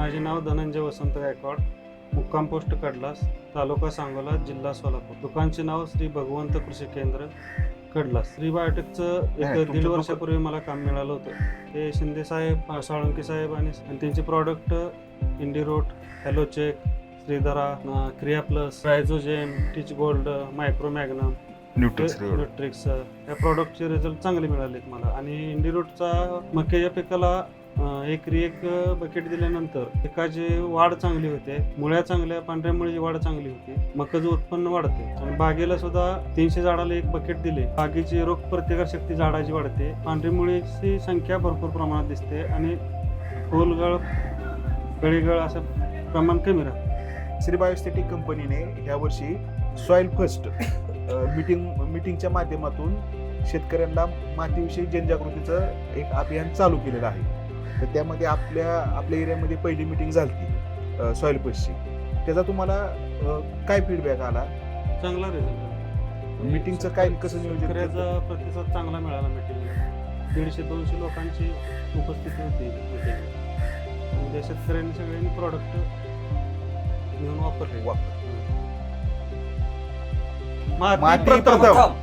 माझे नाव धनंजय वसंत गायकवाड. मुक्काम पोस्ट कडलास तालुका सांगोला जिल्हा सोलापूर. दुकानचे नाव श्री भगवंत कृषी केंद्र कडलास. श्री बायोटेकचं एक दीड वर्षापूर्वी मला काम मिळालं होतं. ते शिंदे साहेब साळुंके साहेब आणि त्यांचे product इंडिरोट hello check Shridhara um, Kriya plus Rhizogem teach gold micro magnum Nutrix या प्रॉडक्टचे रिझल्ट चांगले मिळालेत मला. आणि इंडिरोटचा मक्याच्या पिकाला एकरी एक बकेट दिल्यानंतर पिकाची वाढ चांगली होते मुळ्या चांगल्या पांढऱ्या मुळीची वाढ चांगली होती मकाचं उत्पन्न वाढते. आणि बागेला सुद्धा तीनशे झाडाला एक बकेट दिले. बागेची रोग प्रतिकार शक्ती झाडाची वाढते. पांढरी मुळीची संख्या भरपूर प्रमाणात दिसते आणि फुलगळ कळीगळ असं प्रमाण कमी राहतं. श्री बायोस्टेटिक कंपनीने यावर्षी सॉइल फर्स्ट मीटिंग मीटिंगच्या माध्यमातून शेतकऱ्यांना मातीविषयी जनजागृतीचं एक अभियान चालू केलेलं आहे. तर त्यामध्ये आपल्या आपल्या एरियामध्ये पहिली मीटिंग झाली सॉइल फर्स्टची त्याचा तुम्हाला काय फीडबॅक आला? चांगला रिझल्ट मीटिंगचं काय कसं नियोजन? शेतकऱ्याचा प्रतिसाद चांगला मिळाला मीटिंगला दीडशे दोनशे लोकांची उपस्थिती होती मीटिंगला म्हणजे शेतकऱ्यांनी सगळ्यांनी प्रॉडक्ट घेऊन वापरले. वापर. माती प्रथम.